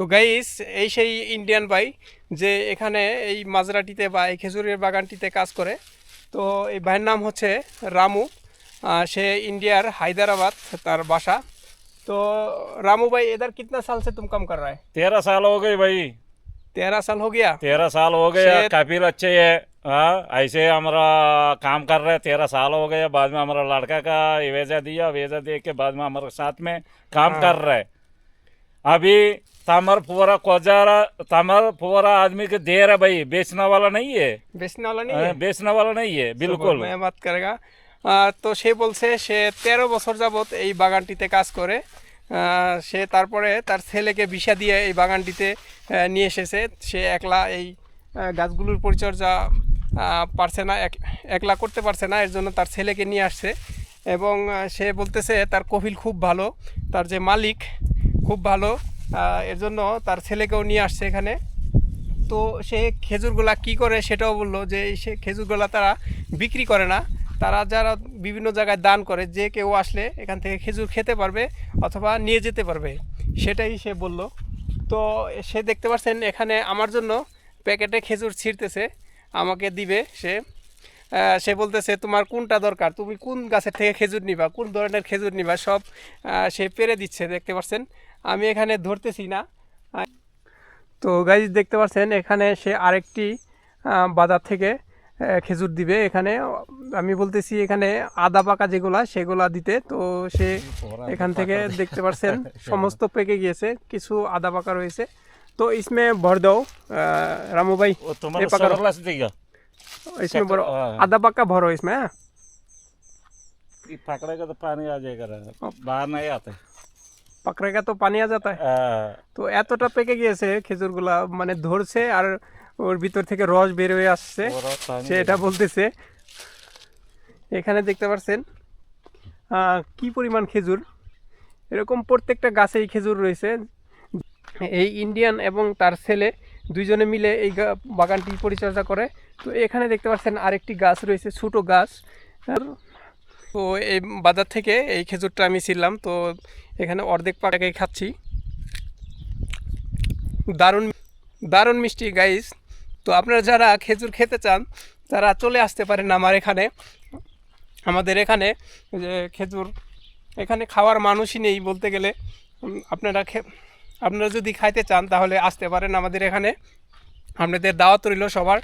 তো গাইস এই সেই ইন্ডিয়ান ভাই যে এখানে এই মাজরাটিতে বা এই খেজুরের বাগানটিতে কাজ করে তো এই ভাইয়ের নাম হচ্ছে রামু আহ, সে इंडियार हैदराबाद तार बासा तो रामू भाई इधर कितना साल से तुम काम कर रहा है तेरह साल हो गए भाई तेरह साल हो गया तेरह साल हो गए शायद- काफी अच्छे है हाँ ऐसे हमारा काम कर रहे तेरह साल हो गए बाद में हमारा लड़का का वीजा दिया वीजा दे के बाद में हमारे साथ में काम कर रहे अभी तमर पूरा कोजारा तमर पूरा आदमी के दे रहा भाई बेचने वाला नहीं है बेचने वाला नहीं हाँ, है बेचने वाला नहीं है बिल्कुल मैं बात करेगा আহ, তো সে বলছে সে তেরো বছর যাবত এই বাগানটিতে কাজ করে আহ, সে তারপরে তার ছেলেকে ভিসা দিয়ে এই বাগানটিতে আহ, নিয়ে এসেছে সে একলা এই আহ, গাছগুলোর পরিচর্যা আহ, পারছে না এক একলা করতে পারছে না এর জন্য তার ছেলেকে নিয়ে আসছে এবং আহ, সে বলতেছে তার কফিল খুব ভালো তার যে মালিক খুব ভালো আহ, এর জন্য তার ছেলেকেও নিয়ে আসছে এখানে। তো সে খেজুরগুলা কি করে সেটাও বলল যে, সে খেজুরগুলা তারা বিক্রি করে না। তারা যারা বিভিন্ন জায়গায় দান করে, যে কেউ আসলে এখান থেকে খেজুর খেতে পারবে অথবা নিয়ে যেতে পারবে, সেটাই সে বলল। তো সে দেখতে পাচ্ছেন এখানে আমার জন্য প্যাকেটে খেজুর ছিঁড়তেছে, আমাকে দিবে সে। সে বলতেছে, তোমার কোনটা দরকার? তুমি কোন গাছের থেকে খেজুর নিবা? কোন ধরনের খেজুর নিবা? সব সে পেরে দিচ্ছে, দেখতে পাচ্ছেন আমি এখানে ধরতেছি না তো গাইজ দেখতে পাচ্ছেন এখানে সে আরেকটি আহ, বাজার থেকে আহ, খেজুর দিবে এখানে আমি বলতেছি এখানে আদা পাকা যেগুলা সেগুলা দিতে তো সে এখান থেকে দেখতে পাচ্ছেন সমস্ত পেকে গিয়েছে কিছু আদা পাকা রয়েছে তো ইসমে ভর দাও আহ, রামু ভাই वो तुम्हारा ये पकड़ो। सरला से देगा इसमें भरो हाँ। आधा पक्का भरो इसमें हाँ? ये पकड़ेगा तो पानी आ जाएगा बाहर नहीं आते পাকড়াগা তো পানিয়া যাতা তো এতটা পেকে গিয়েছে খেজুরগুলা মানে ধরছে আর ওর ভিতর থেকে রস বের হয়ে আসছে। সে এটা বলতেছে। এখানে দেখতে পাচ্ছেন কি পরিমাণ খেজুর। এরকম প্রত্যেকটা গাছেই খেজুর রয়েছে। এই ইন্ডিয়ান এবং তার ছেলে দুইজনে মিলে এই বাগানটি পরিচর্যা করে। তো এখানে দেখতে পাচ্ছেন আরেকটি গাছ রয়েছে ছোটো গাছ। তো এই বাজার থেকে এই খেজুরটা আমি ছিলাম, তো এখানে অর্ধেক পাটাকেই খাচ্ছি। দারুণ দারুণ মিষ্টি গাইস তো আপনারা যারা খেজুর খেতে চান, তারা চলে আসতে পারেন আমার এখানে। আমাদের এখানে, যে খেজুর, এখানে খাওয়ার মানুষই নেই বলতে গেলে। আপনারা আপনারা যদি খাইতে চান, তাহলে আসতে পারেন আমাদের এখানে। আপনাদের দাওয়াত রইল সবার।